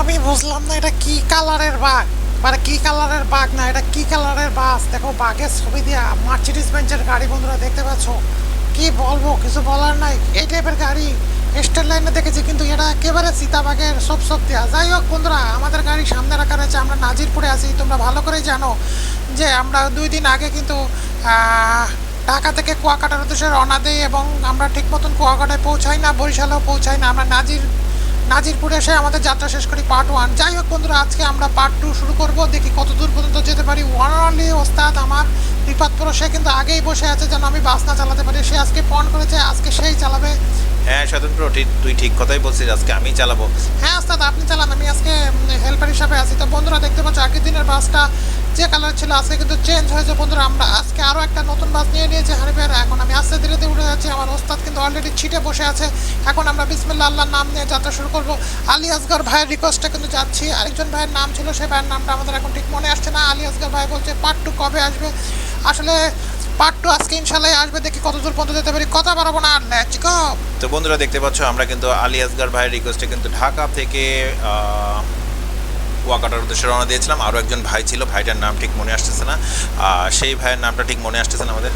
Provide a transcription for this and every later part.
আমি বুঝলাম না এটা কি কালারের বাঘ। মানে কি কালারের বাঘ না, এটা কি কালারের বাস? দেখো, বাঘের ছবি দিয়া মার্সিডিস বেঞ্চের গাড়ি বন্ধুরা দেখতে পাচ্ছ। কি বলব, কিছু বলার নাই। এই টাইপের গাড়ি স্টেট লাইনে দেখেছি, কিন্তু এটা একেবারে সীতাবাগের সব সব দেওয়া যাই হোক বন্ধুরা, আমাদের গাড়ি সামনে রাখা রয়েছে, আমরা নাজিরপুরে আছি, তোমরা ভালো করেই জানো যে আমরা দুই দিন আগে কিন্তু ঢাকা থেকে কুয়াকাটার উদ্দেশ্যে রওনা দিই এবং আমরা ঠিক মতন কুয়াকাটায় পৌঁছাই না, বরিশালেও পৌঁছাই না, আমরা নাজির নাজিরপুরে এসে আমাদের যাত্রা শেষ করি পার্ট ওয়ান যাই হোক বন্ধুরা আজকে আমরা পার্ট টু শুরু করব। দেখি কত দূর পর্যন্ত যেতে পারি। ওয়ান অনলি ওস্তাদ আমার বিপদপুর সে কিন্তু আগেই বসে আছে যেন আমি বাস না চালাতে পারি। সে আজকে ফোন করেছে আজকে সেই চালাবে। হ্যাঁ স্বতন্ত্র ঠিক তুই ঠিক কথাই বলছিস আজকে আমি চালাবো। হ্যাঁ ওস্তাদ আপনি চালান আমি আজকে হেল্পার হিসাবে আছি। তো বন্ধুরা দেখতে পাচ্ছ আগের দিনের বাসটা যে কালার ছিল আজকে কিন্তু চেঞ্জ হয়েছে। বন্ধুরা আমরা আজকে আরও একটা নতুন বাস নিয়ে নিয়েছি হারিফের এখন আমি আস্তে ধীরে ধীরে উঠে যাচ্ছি। আমার ওস্তাদ কিন্তু অলরেডি ছিটে বসে আছে। এখন আমরা বিসমিল্লা আল্লাহর নাম নিয়ে যাত্রা শুরু করব। আলী আসগর ভাইয়ের রিকোয়েস্টে কিন্তু যাচ্ছি। আরেকজন ভাইয়ের নাম ছিল সেই ভাইয়ের নামটা আমাদের এখন ঠিক মনে আসছে না। আলী আসগর ভাই বলছে পার্ট টু কবে আসবে? আসলে পার্ট টু আজকে ইনশাল্লাহ আসবে দেখি কত দূর পর্যন্ত যেতে পারি। কথা পারব না আর লেটস গো তো বন্ধুরা দেখতে পাচ্ছ আমরা কিন্তু আলী আসগার ভাইয়ের রিকোয়েস্টে কিন্তু ঢাকা থেকে কুয়াকাটার উদ্দেশ্যে রওনা দিয়েছিলাম। আরও একজন ভাই ছিল ভাইটার নাম ঠিক মনে আসতেছে না। সেই ভাইয়ের নামটা ঠিক মনে আসতেছে না আমাদের।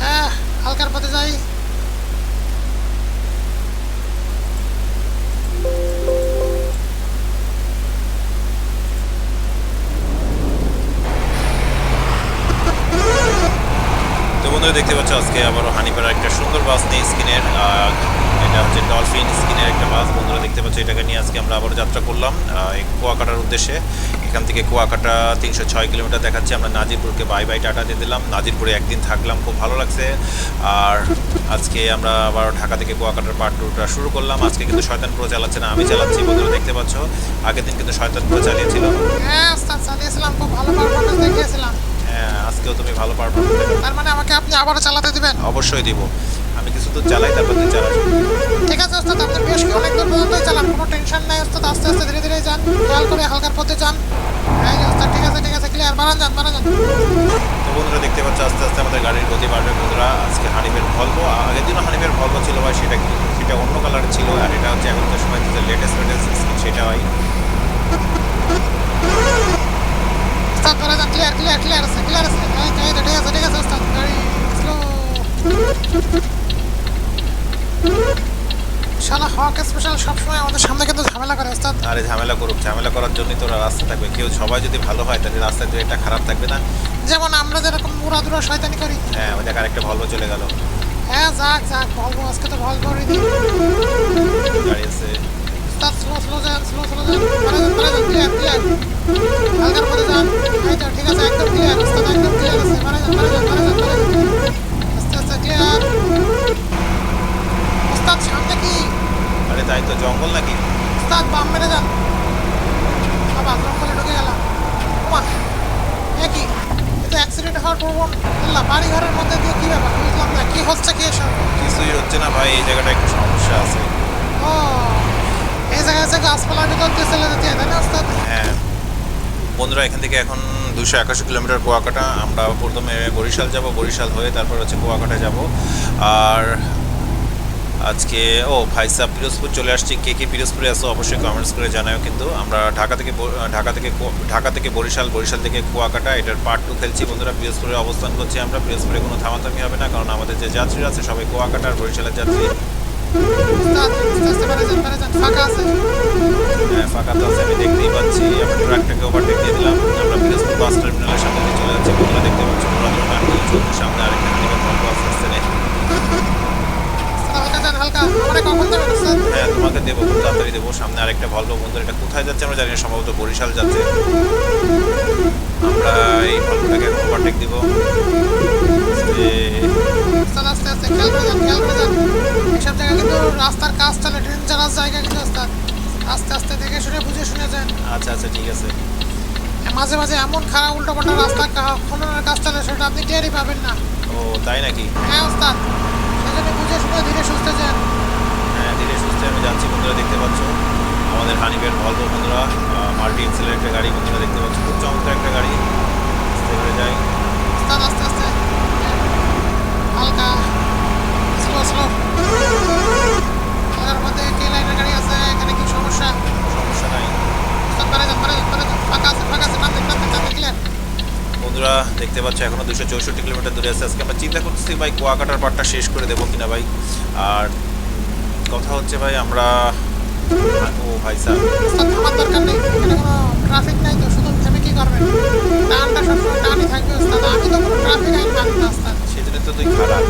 হ্যাঁ হালকার পথে যাই। আজকে আবারও হানিপাড়ার একটা সুন্দর বাস নিয়ে স্কিনের এটা হচ্ছে ডলফিন স্কিনের একটা বাস। বন্ধুরা দেখতে পাচ্ছ, এটাকে নিয়ে আজকে আমরা আবারও যাত্রা করলাম। কুয়াকাটার উদ্দেশ্যে। এখান থেকে কুয়াকাটা তিনশো ছয় কিলোমিটার দেখাচ্ছে। আমরা নাজিরপুরকে বাই বাই টাটা দিয়ে দিলাম। নাজিরপুরে একদিন থাকলাম, খুব ভালো লাগছে। আর আজকে আমরা আবার ঢাকা থেকে কুয়াকাটার পার্ট টুটা শুরু করলাম। আজকে কিন্তু শয়তান প্রো চালাচ্ছে না, আমি চালাচ্ছি। বন্ধুরা দেখতে পাচ্ছ, আগের দিন কিন্তু শয়তান প্রো চালিয়েছিল। হ্যাঁ চালিয়েছিলাম। খুব ভালো দেখিয়েছিলাম। হ্যাঁ তুমি ভালো পারফরমেন্স তার মানে আমাকে আপনি আবারও চালাতে দিবেন? অবশ্যই দিব। আমি কিছু তো চালাই তারপর তুই চালাস ঠিক আছে ওস্তাদ আপনি বেশ অনেক দূর পর্যন্তই চালান কোনো টেনশন নাই ওস্তাদ আস্তে আস্তে ধীরে ধীরে যান। খেয়াল করে হালকার পথে যান। এই যে ওস্তাদ ঠিক আছে ঠিক আছে ক্লিয়ার বাড়ান যান বাড়ান যান। তো বন্ধুরা দেখতে পাচ্ছ আস্তে আস্তে আমাদের গাড়ির গতি বাড়বে বন্ধুরা। আজকে হানিফের ভলভো আগের দিনও হানিফের ভলভো ছিল ভাই সেটা সেটা অন্য কালার ছিল আর এটা হচ্ছে এখনকার সময় যে লেটেস্ট লেটেস্ট সেটা হয়। বাড়া যান ক্লিয়ার ক্লিয়ার ক্লিয়ার আছে ক্লিয়ার আছে ঠিক আছে ঠিক আছে ওস্তাদ গাড়ি স্লো শালা হক স্পেশাল সবসময় আমাদের সামনে কিন্তু ঝামেলা করে ওস্তাদ আরে ঝামেলা করুক ঝামেলা করার জন্যই তোরা রাস্তা থাকবে। কেউ সবাই যদি ভালো হয় তাহলে রাস্তায় তো এটা খারাপ থাকবে না? যেমন আমরা যেরকম উড়াদুরা শয়তানি করি। হ্যাঁ ওই দেখ আরেকটা ভলভো চলে গেল। হ্যাঁ যাক যাক বলব আজকে তো ভল করে গাড়ি আছে। স্লো স্লো যান স্লো স্লো যান বাড়া যান বাড়া যান ক্লিয়ার ক্লিয়ার হালকার পথে যান তো ঠিক আছে একদম ক্লিয়ার ওস্তাদ একদম ক্লিয়ার আছে। বাড়া যান বাড়া যান বাড়া যান বাড়া যান। আস্তে আস্তে ক্লিয়ার ওস্তাদ সামনে কি? আরে তাই তো জঙ্গল নাকি? ওস্তাদ বাম মেরে যান। বাবা জঙ্গলে ঢুকে গেলাম। ওমা এ কি? এটা অ্যাক্সিডেন্ট হওয়ার প্রবণ আল্লাহ বাড়ি ঘরের মধ্যে দিয়ে কি ব্যাপার? বুঝলাম না কি হচ্ছে কি এসব? কিছুই হচ্ছে না ভাই এই জায়গাটা একটু সমস্যা আছে। ও হয় বন্ধুরা, এখান থেকে এখন দুশো একাশি কিলোমিটার কুয়াকাটা। আমরা প্রথমে বরিশাল যাব, বরিশাল হয়ে তারপর হচ্ছে কুয়াকাটা যাব। আর আজকে, ও ভাই সাহ পিরোজপুর চলে আসছি। কে কে পিরোজপুরে আসো অবশ্যই কমেন্টস করে জানাও কিন্তু আমরা ঢাকা থেকে ঢাকা থেকে ঢাকা থেকে বরিশাল বরিশাল থেকে কুয়াকাটা, এটার পার্ট টু খেলছি। বন্ধুরা, পিরোজপুরে অবস্থান করছি আমরা। পিরোজপুরে কোনো থামাথামি হবে না, কারণ আমাদের যে যাত্রীরা আছে, সবাই কুয়াকাটা আর বরিশালের যাত্রী। ফাঁকা আছে। হ্যাঁ, ফাঁকা তো আছে আমি দেখতেই পাচ্ছি। আমরা ট্রাকটাকে ওভারটেক দিয়ে দিলাম। আমরা পিরোজপুর বাস টার্মিনালের সামনে দিয়ে চলে যাচ্ছি। বন্ধুরা দেখতে পাচ্ছি পুরাতন নাটক চলছে। সামনে আরেকটা হানিবার ভালো বাস আসছে হ্যাঁ তোমাকে দেবো খুব তাড়াতাড়ি দেবো। সামনে আরেকটা ভালো বন্ধুরা এটা কোথায় যাচ্ছে আমরা জানি না সম্ভবত বরিশাল যাচ্ছে। আমরা এই ভালোটাকে ওভারটেক দিব। ওস্তাদ আস্তে আস্তে খেয়াল করে যান খেয়াল করে যান জায়গায় কিন্তু রাস্তার কাজ চলে ডেঞ্জারাস জায়গা কিন্তু ওস্তাদ আস্তে আস্তে দেখে শুনে বুঝে শুনে যান। আচ্ছা আচ্ছা ঠিক আছে। মাঝে মাঝে এমন খারাপ উল্টো পাল্টা রাস্তা খননের কাজ চলে সেটা আপনি টেরই পাবেন না। ও তাই নাকি? হ্যাঁ ওস্তাদ। সেজন্য বুঝে শুনে ধীরে সুস্থে যান। হ্যাঁ ধীরে সুস্থে আমি যাচ্ছি বন্ধুরা দেখতে পাচ্ছ। আমাদের হানিফের ভলভো বন্ধুরা মাল্টি এক্সেলের একটা গাড়ি বন্ধুরা দেখতে পাচ্ছ। খুব চমৎকার একটা গাড়ি। আস্তে করে যাই। ওস্তাদ আস্তে আস্তে। বন্ধুরা দেখতে পাচ্ছ এখনও দুশো চৌষট্টি কিলোমিটার দূরে আছে। আজকে আমরা চিন্তা করতেছি ভাই কুয়াকাটার পাটটা শেষ করে দেবো কিনা ভাই। আর কথা হচ্ছে ভাই আমরা ও ভাই স্যার। থামার দরকার নেই ট্রাফিক নাই তো শুধু থেমে কি করবেন টানটা সবসময় টানই থাকবে আমি তো কোনো ট্রাফিক আইন মানি না তো তুই খারাপ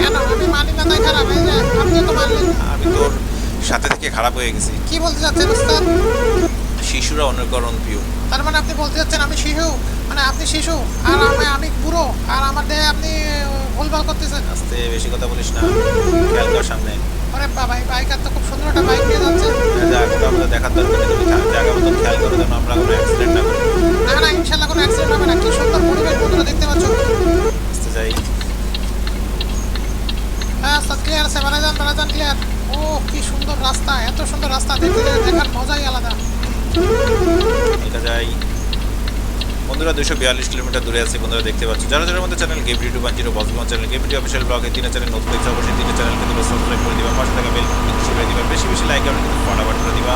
কেন আমি মানি না তাই খারাপ এই যে আপনি তো মানলেন আমি তোর সাথে থেকে খারাপ হয়ে গেছি কি বলতে চাচ্ছেন ওস্তাদ শিশুরা অনুকরণ প্রিয় তার মানে আপনি বলতে চাচ্ছেন আমি শিশু মানে আপনি শিশু আর আমি আমি বুড়ো আর আমার দেহে আপনি ভুলভাল করতেছেন আস্তে বেশি কথা বলিস না খেয়াল কর সামনে আরে বাবা এই বাইকার তো খুব সুন্দর একটা বাইক নিয়ে যাচ্ছে দেখার দরকার নেই তুমি জায়গা মতো খেয়াল করে বন্ধুরা দুশো বিয়াল্লিশ কিলোমিটার দূরে আছে বন্ধুরা, দেখতে পাচ্ছ। যারা যারা আমাদের channel game video one zero channel game video official ব্লগে তিনটা চ্যানেল নতুন দেখছে, অবশ্যই তিনটা চ্যানেল কিন্তু সাবস্ক্রাইব করে দিবা, পাশে থাকা বেল করে দিবা, বেশি বেশি লাইক আর কিন্তু ফটাফট করে দিবা।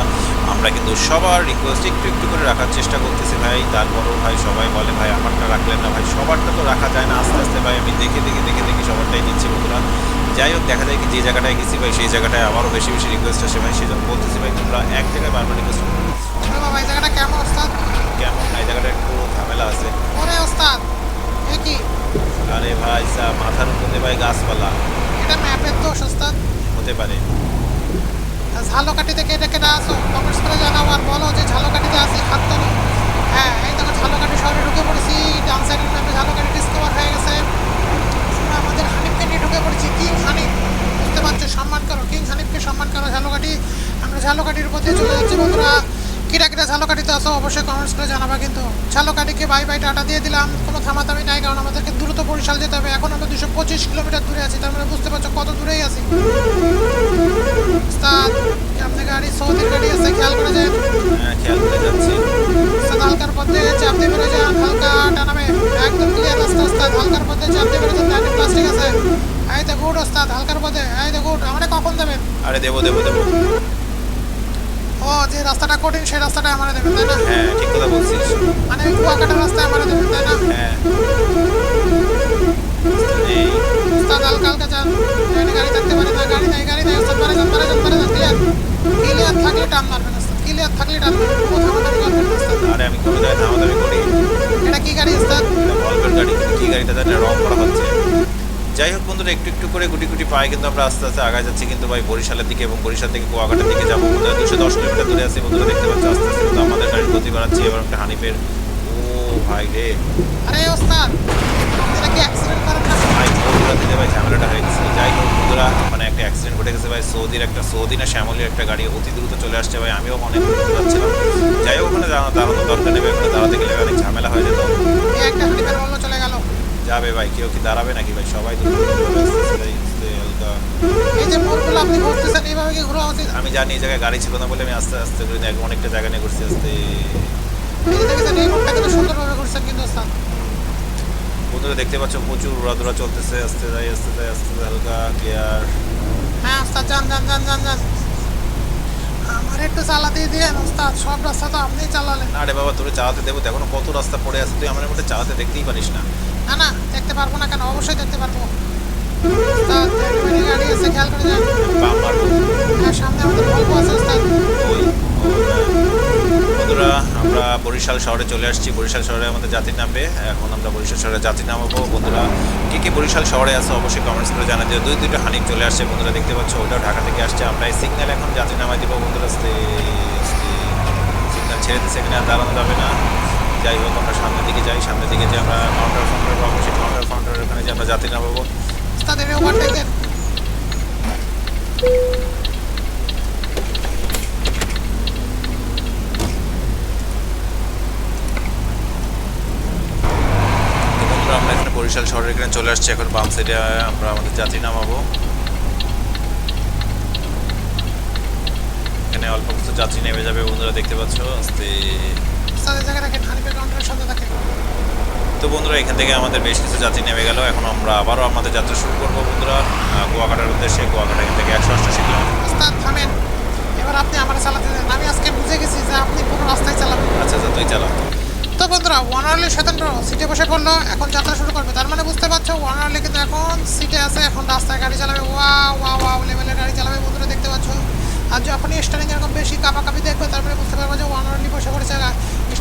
আমরা কিন্তু সবার রিকোয়েস্ট একটু একটু করে রাখার চেষ্টা করতেছি ভাই, তারপরও ভাই সবাই বলে, ভাই, আমারটা রাখলেন না। ভাই, সবারটা তো রাখা যায় না, আস্তে আস্তে ভাই, আমি দেখে দেখে দেখে দেখে সবারটাই দিচ্ছি বন্ধুরা। যাই হোক, দেখা যায় কি যে জায়গাটায় গেছি ভাই, সেই জায়গাটায় আবারও বেশি বেশি রিকোয়েস্ট আসে ভাই সেই জন্য বলতেছি ভাই, তোমরা এক জায়গায় বারবার রিকোয়েস্ট ওরে বাবা এই জায়গাটা কেমন ওস্তাদ কেমন এই জায়গাটা একটু ঝামেলা আছে ওরে ওস্তাদ এ কি আরে ভাই সা মাথার উপরে ভাই গাছপালা। এটা ম্যাপের দোষ ওস্তাদ হতে পারে। ঝালকাঠি থেকে এটা কেটে আসো। কমেন্টস করে জানাও আর বলো যে ঝালকাঠিতে আসি তোলো হ্যাঁ এই দেখো ঝালকাঠি শহরে ঢুকে পড়েছি। ডান সাইডের ম্যাপে ঝালকাঠি ডিসকভার হয়ে গেছে। আমরা আমাদের হানিফকে নিয়ে ঢুকে পড়েছি। কিং হানিফ। বুঝতে পারছ? সম্মান করো। কিং হানিফকে সম্মান করো ঝালকাঠি। আমরা ঝালকাঠির উপর দিয়ে চলে যাচ্ছি বন্ধুরা। কিরা কিরা ঝালকাঠিতে আসো অবশ্যই কমেন্টস করে জানাবা কিন্তু। ঝালকাঠিকে বাই বাই টাটা দিয়ে দিলাম। কোনো থামাথামি নাই কারণ আমাদেরকে দ্রুত বরিশাল যেতে হবে। এখন আমরা দুশো পঁচিশ কিলোমিটার দূরে আছি তার মানে বুঝতে পারছ কত দূরেই আছি। সামনে গাড়ি? সৌদির গাড়ি আছে খেয়াল করে যায় হ্যাঁ খেয়াল করে যাচ্ছি। হালকার পথে চাপ দিয়ে বেরো যান হালকা টানাবে একদম ক্লিয়ার রাস্তা উস্তাদ হালকার পথে চাপ দিয়ে বেরো যান প্লাস্টিক আছে। এই তো গুড ওস্তাদ হালকার পথে। এই তো গুড আমারে কখন দেবেন? আরে দেবো দেবো দেবো। ও যে রাস্তাটা কঠিন সেই রাস্তাটা আমারে দেবেন তাই না? হ্যাঁ ঠিক কথা বলছিস। মানে ওই কুয়াকাটার রাস্তায় আমারে দেবেন তাই না? হ্যাঁ। এই উস্তাদ হালকা হালকা যান। গাড়ি থাকতে পারে না গাড়ি নাই গাড়ি নাই উস্তাদ পারে যান পারে যান পারে যান ক্লিয়ার ক্লিয়ার থাকলে টান মারবেন উস্তাদ ক্লিয়ার থাকলে টান মারবেন কোনো থামাথামি করবেন উস্তাদ। আরে আমি কোনো জায়গায় দামাদামি করি। এটা কি গাড়ি উস্তাদ? বলবেন গাড়ি কি গাড়িটা জানি না, রং করা হচ্ছে। যাই হোক বন্ধুরা একটু একটু করে গুটি গুটি পায়ে কিন্তু আমরা আস্তে আস্তে আগায় যাচ্ছি কিন্তু ভাই বরিশালের দিকে এবং বরিশাল থেকে কুয়াকাটার দিকে যাব বন্ধুরা দুশো দশ কিলোমিটার দূরে আছি বন্ধুরা দেখতে পাচ্ছি আস্তে আস্তে কিন্তু আমাদের গাড়ির গতি বাড়াচ্ছি। এবার একটা হানিফের ও ভাই রে। আরে ওস্তাদ ভাই বন্ধুরা দিলে ভাই ঝামেলাটা হয়ে গেছে। যাই হোক বন্ধুরা মানে একটা অ্যাক্সিডেন্ট ঘটে গেছে ভাই সৌদির একটা সৌদি না শ্যামলির একটা গাড়ি অতি দ্রুত চলে আসছে ভাই আমিও অনেক দ্রুত যাচ্ছিলাম যাই হোক ওখানে দাঁড়ানো দরকার নেবে ওখানে দাঁড়াতে গেলে অনেক ঝামেলা হয়ে যেত। একটা হানিফের বলল চলে গেল যাবে ভাই? কেউ কি দাঁড়াবে নাকি ভাই? সবাই তো আপনি আমি জানি এই জায়গায় গাড়ি ছিল না বলে আমি আস্তে আস্তে করে অনেকটা জায়গা নিয়ে ঘুরছি আস্তে। বন্ধুরা দেখতে পাচ্ছ প্রচুর উড়াদুরা চলতেছে আস্তে যাই আস্তে যাই আস্তে যাই, হালকা ক্লিয়ার হ্যাঁ ওস্তাদ যান যান যান যান যান। আমার একটু চালাতেই দিয়ে ওস্তাদ সব রাস্তা তো আপনিই চালালেন। না রে বাবা তোরে চালাতে দেবো তো এখনও কত রাস্তা পড়ে আছে তুই আমার মধ্যে চালাতে দেখতেই পারিস না। না না দেখতে পারব না কেন? অবশ্যই দেখতে পারব। গাড়ি আছে খেয়াল করে যান হ্যাঁ সামনে আমাদের গল্প আছে। ওস্তাদ ওই ও। বন্ধুরা আমরা বরিশাল শহরে চলে আসছি। বরিশাল শহরে আমাদের যাত্রী নামবে এখন আমরা বরিশাল শহরে যাত্রী নামাবো বন্ধুরা কে কে বরিশাল শহরে আছে অবশ্যই কমেন্টস করে জানা দিও দুই দুইটা হানিফ চলে আসছে। বন্ধুরা দেখতে পাচ্ছ ওটাও ঢাকা থেকে আসছে। আমরা এই সিগন্যাল এখন যাত্রী নামাই দিব। বন্ধুরা সিগন্যাল ছেড়ে দিচ্ছে এখানে দাঁড়ানো যাবে না। যাই হোক আমরা সামনের দিকে যাই। সামনের দিকে যে আমরা কাউন্টার ফাউন্টার পাবো সেই কাউন্টার ফাউন্টারের ওখানে যে আমরা যাত্রী নামাবো ওভারটেক দেন আমরা এখানে বরিশাল শহরের এখানে চলে আসছি। এখন বাম সাইডে আমরা আমাদের যাত্রী নামাবো। এখানে অল্প কিছু যাত্রী নেমে যাবে বন্ধুরা দেখতে পাচ্ছ। আস্তে। ওস্তাদ জায়গায় রাখেন হানিফের কাউন্টারের সাথে থাকেন তো বন্ধুরা এখান থেকে আমাদের বেশ কিছু যাত্রী নেমে গেল। এখন আমরা আবারও আমাদের যাত্রা শুরু করব বন্ধুরা। কুয়াকাটার উদ্দেশ্যে কুয়াকাটা এখান থেকে একশো অষ্টাশি কিলোমিটার। থামেন। এবার আপনি আমার চালাতে দেন। আমি আজকে বুঝে গেছি যে আপনি পুরো রাস্তায় চালাবেন আচ্ছা আচ্ছা তুই চালা। তো বন্ধুরা ওয়ান আর্লি স্বতন্ত্র সিটে বসে পড়ল এখন যাত্রা শুরু করবে। তার মানে বুঝতে পারছ ওয়ান আর্লি কিন্তু এখন সিটে আছে এখন রাস্তায় গাড়ি চালাবে। ওয়া ওয়া ওয়া লেভেলের গাড়ি চালাবে বন্ধুরা দেখতে পাচ্ছ। আর যখনই স্টারিং এরকম বেশি কাপাকাপি দেখবে তার মানে বুঝতে পারব যে ওয়ান আর্লি বসে পড়েছে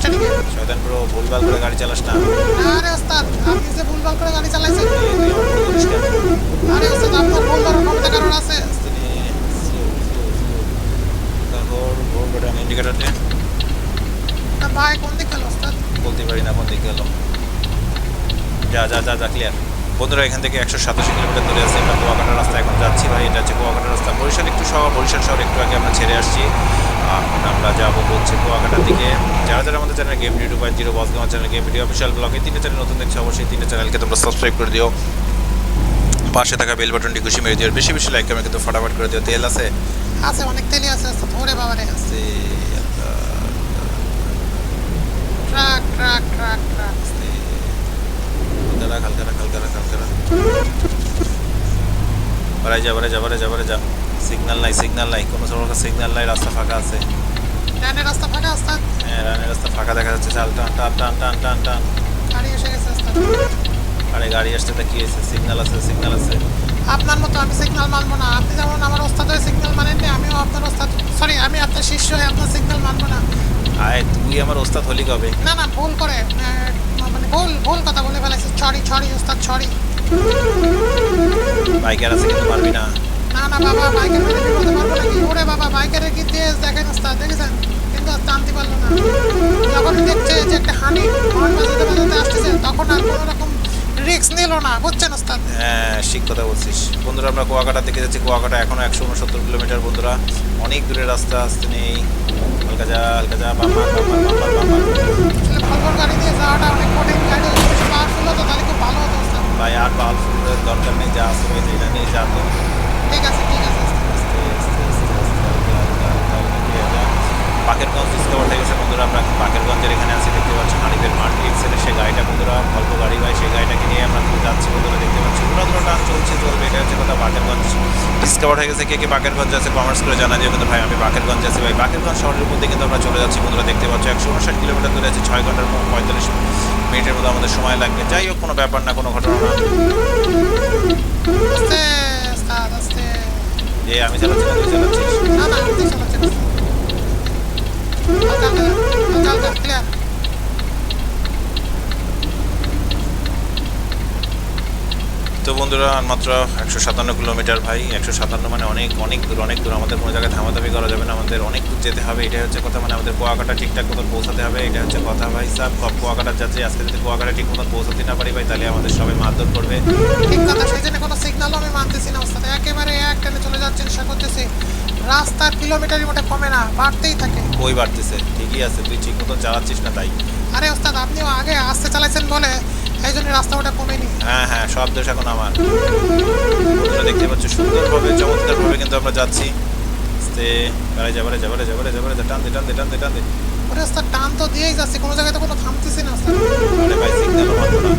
শয়তান ব্রো ভুলভাল করে গাড়ি চালাস না আরে ওস্তাদ আপনি যে ভুলভাল করে গাড়ি চালাইছেন কেন? আরে ওস্তাদ আপনার ভুল ধরার ক্ষমতা কারণ আছে। তারপর ভোর বাটন ইন্ডিকেটর নে না ভাই কোন দিকে গেল ওস্তাদ বলতে পারি না কোন দিকে গেল যা যা যা যা ক্লিয়ার বন্ধুরা এখান থেকে একশো সাতাশি কিলোমিটার দূরে আছে আমরা কুয়াকাটা রাস্তা এখন যাচ্ছি ভাই। এটা হচ্ছে কুয়াকাটা রাস্তা। বরিশাল একটু শহর বরিশাল শহর একটু আগে আমরা ছেড়ে আসছি। এখন আমরা যাব বলছে কুয়াকাটার দিকে। যারা যারা আমাদের channel game video point zero বসগাঁও channel game video official ব্লগে তিনটে চ্যানেল নতুন দেখছ অবশ্যই তিনটে চ্যানেলকে তোমরা সাবস্ক্রাইব করে দিও। পাশে থাকা বেল বাটনটি খুশি মেরে দিও বেশি বেশি লাইক কমেন্ট কিন্তু ফটাফট করে দিও। তেল আছে? আছে অনেক তেলই আছে ওস্তাদ ওরে বাবারে আছে ট্রাক ট্রাক ট্রাক ট্রাক। হালকা রাখ হালকা রাখ হালকা রাখ হালকা রাখ বাড়াই যা বাড়াই যা বাড়াই যা বাড়াই যা। সিগন্যাল নাই সিগন্যাল নাই। কোনো সময় সিগন্যাল নাই রাস্তা ফাঁকা আছে। ডানের রাস্তা ফাঁকা ওস্তাদ হ্যাঁ রানের রাস্তা ফাঁকা দেখা যাচ্ছে। চাল টান টান টান টান টান টান। গাড়ি এসে গেছে আরে গাড়ি আসতে তা কি হয়েছে? সিগন্যাল আছে সিগন্যাল আছে। আপনার মতো আমি সিগন্যাল মানবো না। আপনি যেমন আমার ওস্তাদ হয়ে সিগন্যাল মানেননি আমিও আপনার ওস্তাদ সরি আমি আপনার শিষ্য হয়ে আপনার সিগন্যাল মানবো না। আয় তুই আমার ওস্তাদ হলি কবে? না না ভুল করে। ভুল ভুল কথা বলে ফেলেছি। ছড়ি ছড়ি ওস্তাদ ছড়ি বাইকার আছে কিন্তু পারবি না। না না বাবা বাইকের মেরে বিপদে পারব নাকি ওরে বাবা বাইকের কি তেজ? দেখেন ওস্তাদ দেখেছেন? কিন্তু আর টানতে পারল না। যখন দেখছে যে একটা হানি হর্ন বাজাতে বাজাতে আসতেছে তখন আর কোনো রকম রিস্ক নিল না। বুঝছেন ওস্তাদ? হ্যাঁ ঠিক কথা বলছিস। বন্ধুরা আমরা কুয়াকাটার দিকে যাচ্ছি। কুয়াকাটা এখনও একশো উনসত্তর কিলোমিটার বন্ধুরা। অনেক দূরের রাস্তা আসতে নেই। হালকা যা হালকা যা বাম্বার বাম্বার বাম্বার বাম্বার গাড়ি দিয়ে যাওয়াটা অনেক কঠিন গাড়ি যদি বেশি পাওয়ারফুল তাহলে খুব ভালো হতো ভাই আর পাল ফুলের দরকার নেই যা ওই যেটা নিয়ে ঠিক আছে ঠিক আছে। পাকেরগঞ্জ ডিসকভার গেছে বন্ধুরা আমরা পাকেরগঞ্জের এখানে আছি দেখতে পাচ্ছি হানিফের মাল্টি এক্সেলের সেই গাড়িটা বন্ধুরা অল্প গাড়ি ভাই সেই গাড়িটাকে নিয়ে আমরা এখন যাচ্ছি বন্ধুরা দেখতে পাচ্ছি পুরো পুরো টান চলছে চলবে এটা হচ্ছে কথা বাকেরগঞ্জ ডিসকভার হয়ে গেছে কে কে বাকেরগঞ্জ আছে কমার্স করে জানা যায় কিন্তু ভাই আমি বাকেরগঞ্জ আছি ভাই বাকেরগঞ্জ শহরের মধ্যে কিন্তু আমরা চলে যাচ্ছি বন্ধুরা দেখতে পাচ্ছি একশো উনষাট কিলোমিটার দূরে আছে ছয় ঘণ্টার মতো পঁয়তাল্লিশ মিনিটের মধ্যে আমাদের সময় লাগবে যাই হোক কোনো ব্যাপার না কোনো ঘটনা আমি চালাচ্ছি না তুই চালাচ্ছিস না না আপনি চালাচ্ছেন ওস্তাদ। হালকা হালকা হালকা হালকা ক্লিয়ার তো বন্ধুরা মাত্র একশো সাতান্ন কিলোমিটার ভাই। একশো সাতান্ন মানে অনেক অনেক দূর অনেক দূর। আমাদের কোনো জায়গায় থামাথামি করা যাবে না। আমাদের অনেক দূর যেতে হবে। এটাই হচ্ছে কথা মানে আমাদের কুয়াকাটা ঠিকঠাক মতন পৌঁছাতে হবে। এটা হচ্ছে কথা ভাই সাহেব সব কুয়াকাটার যাত্রী আজকে যদি কুয়াকাটা ঠিক মতন পৌঁছাতে না পারি ভাই তাহলে আমাদের সবাই মারধর করবে। ঠিক কথা সেই জন্য কোনো সিগন্যালও আমি মানতেছি না ওস্তাদ একেবারে এক টেনে চলে যাচ্ছেন চেষ্টা করতেছি। রাস্তার কিলোমিটারের মোটে কমে না বাড়তেই থাকে। ওই বাড়তেছে। ঠিকই আছে তুই ঠিক মতন চালাচ্ছিস না তাই। আরে ওস্তাদ আপনিও আগে আসতে চালাইছেন বলে এই জন্য রাস্তা ওটা কমেনি। হ্যাঁ হ্যাঁ সব দোষ এখন আমার। বন্ধুরা দেখতে পাচ্ছ সুন্দরভাবে চমৎকারভাবে কিন্তু আমরা যাচ্ছি। আস্তে বাড়াই যাবারে যাবারে যাবারে যাবারে টান দে টান দে টান দে টান দে। ওরে ওস্তাদ টান তো দিয়েই যাচ্ছে কোনো জায়গায় তো কোনো থামতেছি না ওস্তাদ আরে ভাই সিগন্যালও মানবো না।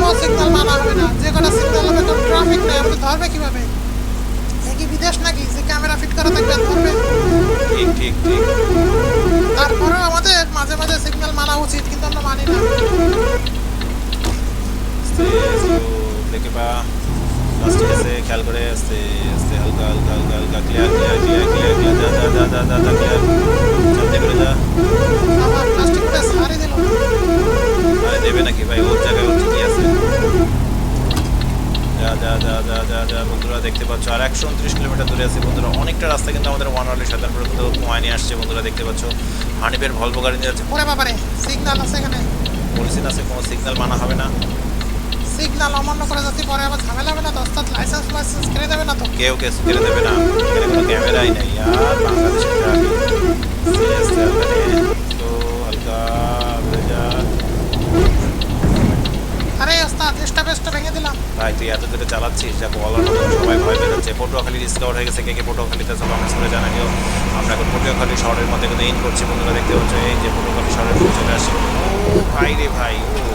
কোনো সিগন্যাল মানা হবে না যে কটা সিগন্যাল হবে কোনো ট্রাফিক নেই আমাদের ধরবে কীভাবে? কি বিদেশ নাকি? যে ক্যামেরা ফিট করা থাকবে ধরবে? ঠিক ঠিক ঠিক। তারপরেও আমাদের মাঝে মাঝে সিগন্যাল মানা উচিত কিন্তু আমরা মানি না। পা প্লাস্টিক আছে খেয়াল করে আস্তে আস্তে হালকা হালকা হালকা হালকা clear clear clear clear clear যা যা যা যা যা যা ক্লিয়ার চালতে করে যা আরে দেবে নাকি ভাই ওর জায়গায় ওর ঠিকই আছে যা যা যা যা যা যা বন্ধুরা দেখতে পাচ্ছ আর একশো উনত্রিশ কিলোমিটার দূরে আছে বন্ধুরা অনেকটা রাস্তা কিন্তু আমাদের ওয়ান ওয়ার্ল্ডের সাধারণ পর্যন্ত কমায় নিয়ে আসছে বন্ধুরা দেখতে পাচ্ছ হানিফের ভলভো গাড়ি নিয়ে যাচ্ছে ওরে বাবারে সিগন্যাল আছে এখানে পলিসিন আছে কোনো সিগন্যাল মানা হবে না সিগন্যাল অমান্য করে যাতে পরে আবার ঝামেলা হবে না তো ওস্তাদ লাইসেন্স লাইসেন্স কেড়ে দেবে না তো? কেউ কেস কেড়ে দেবে না এখানে কোনো ক্যামেরাই নেই আর বাংলাদেশ তো হালকা আরে ওস্তাদ স্টপ স্টপ ভেঙে দিলাম। ভাই তুই এত দূরে চালাচ্ছিস যা বলার মতো সবাই ভয় পেয়ে যাচ্ছে। পটুয়াখালী ডিসকাউন্ট হয়ে গেছে কে কে পটুয়াখালীতে সব কমেন্টস করে জানানিও আমরা এখন পটুয়াখালী শহরের মধ্যে কিন্তু ইন করছি বন্ধুরা দেখতে পাচ্ছ? এই যে পটুয়াখালী শহরের মধ্যে চলে আসছে। ও ভাই রে ভাই ও।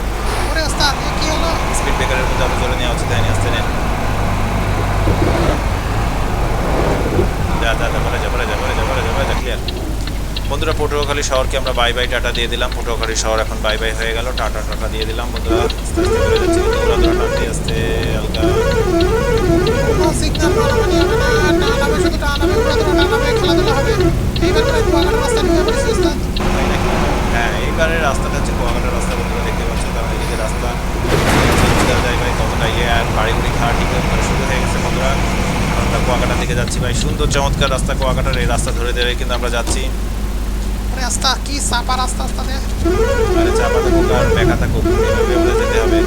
স্পিড ব্রেকারের মধ্যে আরও জোরে নেওয়া উচিত হয়নি আসতে নেন যা যা বলে যা বলে যা বলে যা বলে যা বলে ক্লিয়ার বন্ধুরা পটুয়াখালী শহরকে আমরা বাই বাই টাটা দিয়ে দিলাম পটুয়াখালী শহর এখন বাই বাই হয়ে গেল টাটা টাটা দিয়ে দিলাম বন্ধুরা আস্তে আস্তে শুধু টানাবে উড়া ধরা টানাবে খেলাধুলা হবে এইবার করে কুয়াকাটার রাস্তা ঢুকে পড়েছি ওস্তাদ তাই নাকি? হ্যাঁ এইবারের রাস্তাটা হচ্ছে কুয়াকাটার রাস্তা বন্ধুরা দেখতে পাচ্ছ কারণ এদিকে রাস্তা চিন্তা যায় ভাই কতটা ইয়ে আর বাড়ি গুড়ি খাওয়া ঠিক মানে শুরু হয়ে গেছে বন্ধুরা আমরা কুয়াকাটার দিকে যাচ্ছি ভাই। সুন্দর চমৎকার রাস্তা কুয়াকাটার এই রাস্তা ধরে ধরে কিন্তু আমরা যাচ্ছি। রাস্তা কি চাপা রাস্তা ওস্তাদে আরে চাপা থাকুক আর থাকুক এভাবে আমরা যেতে হবে।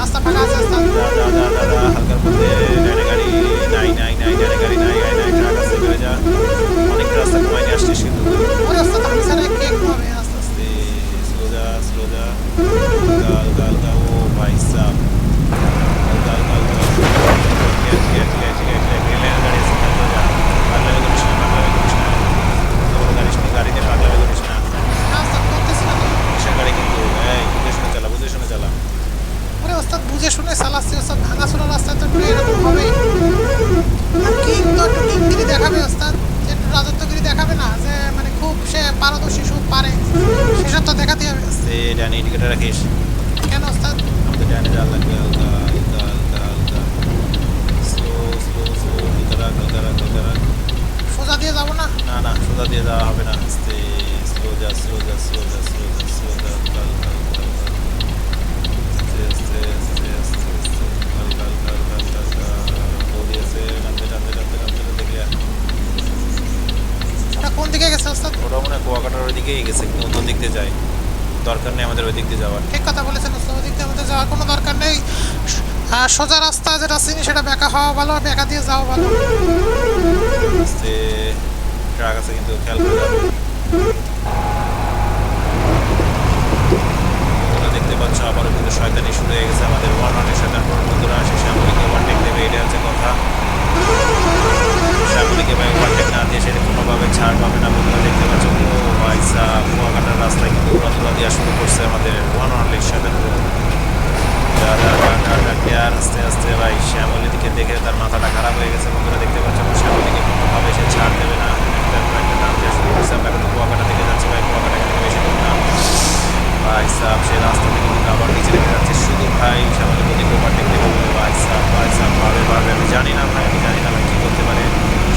রাস্তা ফাঁকা আছে ওস্তাদ যা যা যা যা হালকার মধ্যে ডানে গাড়ি নাই নাই নাই ডানে গাড়ি নাই নাই নাই ট্রাক আছে বেড়ে যা। অনেক রাস্তা কমাই নিয়ে আসছিস কিন্তু। ওরে ওস্তাদ আমি স্যার আস্তে আস্তে। স্লো যা স্লো যা। হালকা হালকা হালকা ও ভাই সাহ। ঠিক আছে ঠিক ওরা মনে হয় কুয়াকাটার ওই দিকেই গেছে নতুন দিক দিয়ে যায় দরকার নেই আমাদের ওই দিক দিয়ে যাওয়ার। ঠিক কথা বলেছেন ওস্তাদ ওদিক দিয়ে আমাদের যাওয়ার কোনো দরকার নেই। সোজা রাস্তা যেটা চিনি সেটা বেঁকা হওয়া ভালো বেঁকা দিয়ে যাওয়া ভালো। ট্রাক আছে কিন্তু খেয়াল করে যাবে দেখতে পাচ্ছ আবারও কিন্তু শয়তানি শুরু হয়ে গেছে আমাদের ওয়ান ওয়ানের শয়তান বন্ধুরা আসে শ্যামলিকে ওভারটেক দেবে এটা হচ্ছে কথা। শ্যামলিকে ভাই ওভারটেক না দিয়ে সেটা কোনোভাবে ছাড় পাবে না বন্ধুরা দেখতে পাচ্ছ ও ভাই কুয়াকাটার রাস্তায় কিন্তু উড়াদুরা দেওয়া শুরু করছে আমাদের ওয়ান যা কেয়ার আস্তে আস্তে ভাই শ্যামলির দিকে দেখে তার মাথাটা খারাপ হয়ে গেছে। বন্ধুরা দেখতে পাচ্ছ শ্যামলিকে কোনোভাবে সে ছাড় দেবে না। একটার পর একটা নাম দেওয়া শুরু করছে। আমরা এখন কুয়াকাটা থেকে যাচ্ছি ভাই, কুয়াকাটা কিন্তু বেশি দূর ভাই সাহেব সে রাস্তা থেকে কিন্তু আবার নিচে নেমে যাচ্ছে। শুধু ভাই শ্যামলি প্রতি ওভারটেক বলে ভাই সাহেব পারবে পারবে আমি জানি না ভাই আমি জানি না ভাই কী করতে পারে।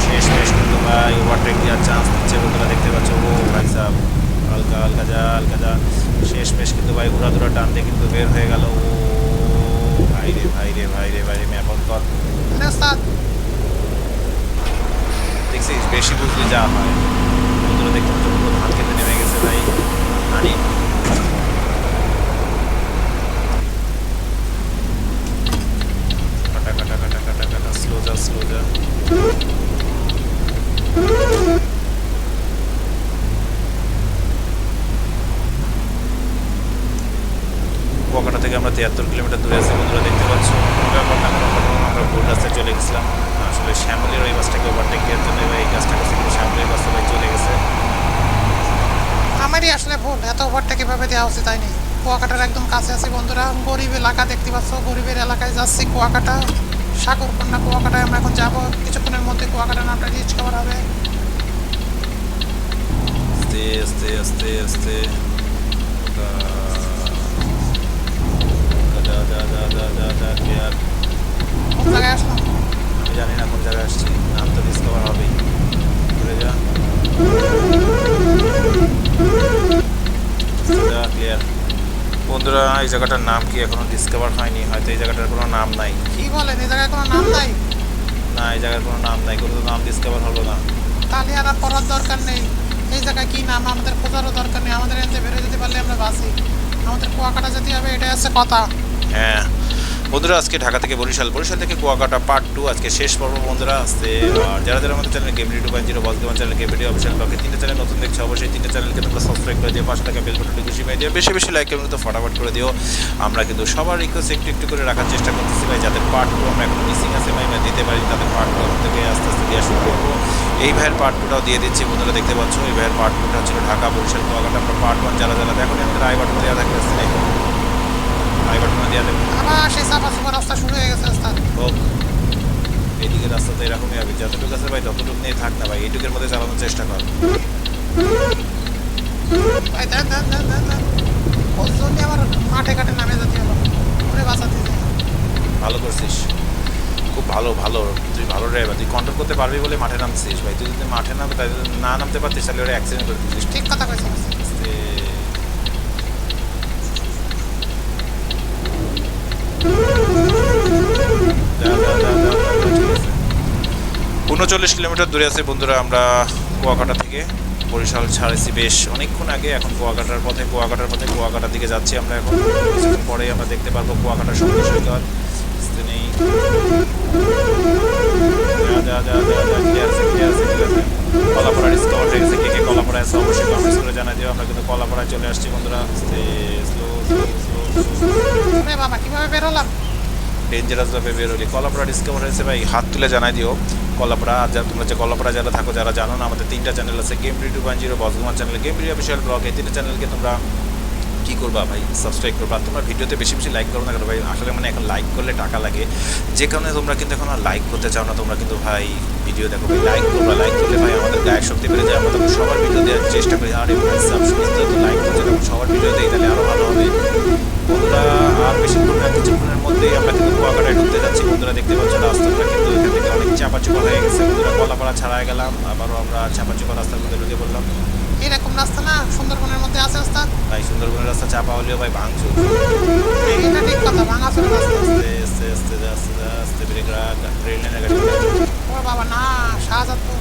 শেষ শেষ কিন্তু ভাই ওভারটেক দেওয়ার চান্স দিচ্ছে বন্ধুরা দেখতে পাচ্ছ। ও ভাই সাহেব হালকা হালকা যা হালকা যা। শেষ মেশ কিন্তু ভাই ঘোরা ধরা টান দিয়ে কিন্তু বের হয়ে গেল। ও ভাই রে ভাই রে ভাই রে ভাই রে ম্যাপ অন কর। দেখছিস বেশি বুঝলে যা হয় বন্ধুরা দেখতে পাচ্ছ পুরো ধান খেতে নেমে গেছে ভাই। হানি কাটা কাটা কাটা কাটা কাটা স্লো যা স্লো যা কুয়াকাটা থেকে আমরা তিয়াত্তর কিলোমিটার দূরে আছি বন্ধুরা দেখতে পাচ্ছ। আমরা ভুল রাস্তায় চলে গেছিলাম। আসলে শ্যামলির ওই বাসটাকে ওভারটেক দেওয়ার জন্য এই করছে কিন্তু শ্যামলির বাসটা ভাই চলে গেছে। আমারই আসলে ভুল এত ওভারটা কীভাবে দেওয়া উচিত তাই নেই কুয়াকাটার একদম কাছে আছি বন্ধুরা। গরিব এলাকা দেখতে পাচ্ছ গরিবের এলাকায় যাচ্ছি কুয়াকাটা সাগরকন্যা কুয়াকাটায় আমরা এখন যাব। কিছুক্ষণের মধ্যে কুয়াকাটা নামটা রিচ কভার হবে। আস্তে আস্তে আস্তে আস্তে। এই জায়গাটার নাম কি এখনও ডিসকভার হয়নি? হয়তো এই জায়গাটার কোনো নাম নাই। কি বলেন? এই জায়গায় কোনো নাম নাই? না এই জায়গার কোনো নাম নাই। কোনো তো নাম ডিসকভার হলো না। তাহলে আর পড়ার দরকার নেই। এই জায়গায় কি নাম? আমাদের খোঁজারও দরকার নেই। আমাদের এতে বেরো যেতে পারলে আমরা বাসি আমাদের কুয়াকাটা যেতে হবে এটাই হচ্ছে কথা। হ্যাঁ। বন্ধুরা, আজকে ঢাকা থেকে বরিশাল। বরিশাল থেকে কুয়াকাটা পার্ট টু আজকে শেষ পর্ব বন্ধুরা। আসছে আর যারা যারা আমাদের channel game two point zero gamer channel game video official ব্লগে তিনটে চ্যানেল নতুন দেখছ, অবশ্যই তিনটে চ্যানেলকে তোমরা সাবস্ক্রাইব করে দিও, পাশে থাকা বেল বাটনটি খুশি পাই দিও, বেশি বেশি লাইক তো ফটাফট করে দিও। আমরা কিন্তু সবার রিকোয়েস্ট একটু একটু করে রাখার চেষ্টা করতেছি ভাই, যাদের পার্ট টু আমরা এখন মিসিং আছে ভাই আমরা দিতে পারি তাদের পার্ট টু থেকে আস্তে আস্তে দেওয়া শুরু করব। এই ভাইয়ের পার্ট টুটাও দিয়ে দিচ্ছি বন্ধুরা, দেখতে পাচ্ছ, এই ভাইয়ের পার্ট টুটা ছিল ঢাকা, বরিশাল, কুয়াকাটা। আমরা পার্ট ওয়ান যারা যারা দেখো আমাদের আই বাটন দেওয়া থাকবে ঘটনা দিয়ে দেবো আবার সেই চাপা চুপা রাস্তা শুরু হয়ে গেছে রাস্তা। হোক। এদিকে রাস্তা তো এরকমই হবে। যতটুকু আছে ভাই ততটুকু নিয়ে থাক না ভাই। এটুকের মধ্যে চালানোর চেষ্টা কর। ভাই দেখ দেখ দেখ দেখ দেখ আবার মাঠে ঘাটে নামে যেতে হলো ওরে বাঁচাতে ভালো করছিস। খুব ভালো ভালো। তুই ভালো ড্রাইভার তুই কন্ট্রোল করতে পারবি বলে মাঠে নামছিস ভাই। তুই যদি মাঠে নামে না নামতে পারতিস তাহলে ওরা অ্যাক্সিডেন্ট করে দিতিস ঠিক কথা কইছিস উনচল্লিশ কিলোমিটার দূরে আছে বন্ধুরা আমরা কুয়াকাটা থেকে। বরিশাল ছাড়েছি বেশ অনেকক্ষণ আগে এখন কুয়াকাটার পথে কুয়াকাটার পথে কুয়াকাটার দিকে যাচ্ছি আমরা এখন। পরেই আমরা দেখতে পারব কুয়াকাটার সমুদ্র সৈকত। নেই কলাপাড়া ডিসকভার হয়ে গেছে কে কে কলাপাড়া আছে। অবশ্যই কমেন্টস করে জানাই দিও। আমরা কিন্তু কলাপাড়ায় চলে আসছি বন্ধুরা। বাবা কীভাবে বেরোলাম? ডেঞ্জারাস ভাবে বেরোলি। কলাপাড়া ডিসকভার হয়েছে ভাই হাত তুলে জানাই দিও। কলাপাড়া যারা তোমরা যে কলাপাড়া যারা থাকো, যারা জানো না, আমাদের তিনটা চ্যানেল আছে গেম টু পয়েন্ট জিরো বসগুমান চ্যানেল গেম অফিসিয়াল ব্লগ এই তিনটা চ্যানেলকে তোমরা কী করবা ভাই? সাবস্ক্রাইব করবা। তোমরা ভিডিওতে বেশি বেশি লাইক করো না কেন ভাই? আসলে মানে এখন লাইক করলে টাকা লাগে। যে কারণে তোমরা কিন্তু এখন আর লাইক করতে চাও না। তোমরা কিন্তু ভাই ভিডিও দেখো ভাই লাইক করবা। লাইক করলে ভাই আমাদের গায়ের শক্তি বেড়ে যায়। আমরা সবার ভিডিও দেওয়ার চেষ্টা করি। আর তো লাইক করছে তখন সবার ভিডিও দেই, তাহলে আরও ভালো হবে। বন্ধুরা আর বেশিক্ষণ না কিছুক্ষণের মধ্যেই আমরা কিন্তু কুয়াকাটায় ঢুকতে যাচ্ছি। বন্ধুরা দেখতে পাচ্ছ রাস্তাটা কিন্তু এখান থেকে অনেক চাপাচুপা হয়ে গেছে। বন্ধুরা কলাপাড়া ছাড়াই গেলাম আবারও আমরা চাপাচুপা রাস্তার মধ্যে ঢুকে পড়লাম। এরকম রাস্তা না সুন্দরবনের মধ্যে আছে রাস্তা? ভাই সুন্দরবনের রাস্তা চাপা হলেও ভাই ভাঙচুর। এটা ঠিক কথা ভাঙা ছিল রাস্তা। আস্তে আস্তে আস্তে আস্তে আস্তে ব্রেক রাখ রেল লাইনের গাড়ি ও বাবা না শাহজাদপুর।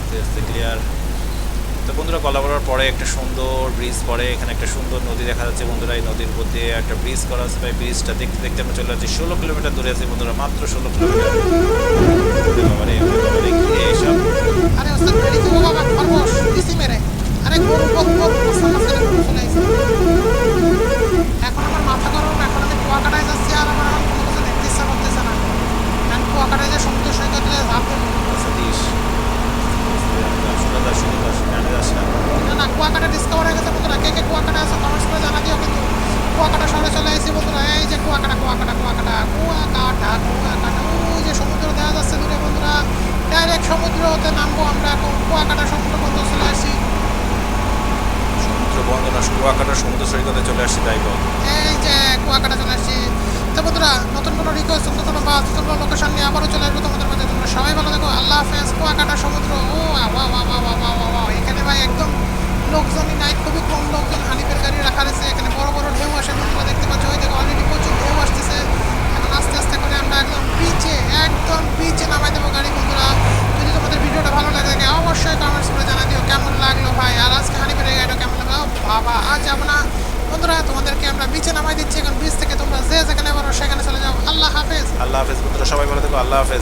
আস্তে আস্তে ক্লিয়ার তো বন্ধুরা কলাপাড়ার পরে একটা সুন্দর ব্রিজ পরে এখানে একটা সুন্দর নদী দেখা যাচ্ছে বন্ধুরা এই নদীর উপর দিয়ে একটা ব্রিজ করা আছে ভাই ব্রিজটা দেখতে দেখতে আমরা চলে যাচ্ছি ষোলো কিলোমিটার দূরে আছে বন্ধুরা মাত্র ষোলো কিলোমিটার ওরে বাবারে, ওরে বাবারে, কি এসব? আরে ওস্তাদ গাড়ি তো বাবা খরগোশ দিছি মেরে আরে গরু গরু গরু ওস্তাদ চলে আইছে এখন আমার মাথা গরম এখন আমি কুয়াকাটায় যাচ্ছি আর আমার এখন কোনো কিছু দেখতে ইচ্ছা করতেছে না কারণ কুয়াকাটায় যে সমুদ্র সৈকতে ঝাঁপ সতীশ শুনে যাস শুনে যাস জানে যাস না কুয়াকাটা ডিসকভার হয়ে গেছে বন্ধুরা। কে কে কুয়াকাটা আছে কমেন্টস করে জানা দিও কিন্তু কুয়াকাটা শহরে চলে এসেছি বন্ধুরা। এই যে কুয়াকাটা কুয়াকাটা কুয়াকাটা কুয়াকাটা কুয়াকাটা। ওই যে সমুদ্র দেখা যাচ্ছে দূরে বন্ধুরা। ডাইরেক্ট সমুদ্রতে নামবো আমরা এখন। কুয়াকাটা সমুদ্র বন্দর চলে আসি সমুদ্র বন্দনা কুয়াকাটা সমুদ্র সৈকতে চলে আসছি তাই বল এই যে কুয়াকাটা চলে আসছি। তো বন্ধুরা, নতুন কোনো রিকোয়েস্ট নতুন কোনো বাস, নতুন কোনো লোকেশন নিয়ে আবারও চলে আসব তোমাদের মাঝে। তোমরা সবাই ভালো দেখো আল্লাহ হাফেজ। কুয়াকাটা সমুদ্র। ও ওয়া ওয়া ওয়া ওয়া ওয়া ওয়া এখানে ভাই একদম লোকজনই নাই, খুবই কম লোকজন হানিফের গাড়ি রাখা রয়েছে। এখানে বড় বড় ঢেউ আসে, বন্ধুরা, দেখতে পাচ্ছ, ওই দেখো অলরেডি প্রচুর ঢেউ আসতেছে। এখন আস্তে আস্তে করে আমরা একদম বিচে একদম বিচে নামাই দেবো গাড়ি, বন্ধুরা। যদি তোমাদের ভিডিওটা ভালো লাগে থাকে, অবশ্যই কমেন্টস করে জানা দিও। কেমন লাগল ভাই? আর আজকে হানিফের গাড়িটা কেমন লাগল? বাবা আজ না। বন্ধুরা, তোমাদেরকে আমরা বিচে নামাই দিচ্ছি, এখন বিচ থেকে তোমরা যে যেখানে পারো সেখানে চলে যাও। আল্লাহ হাফেজ। আল্লাহ হাফেজ বন্ধুরা, সবাই ভালো থেকো, আল্লাহ হাফেজ।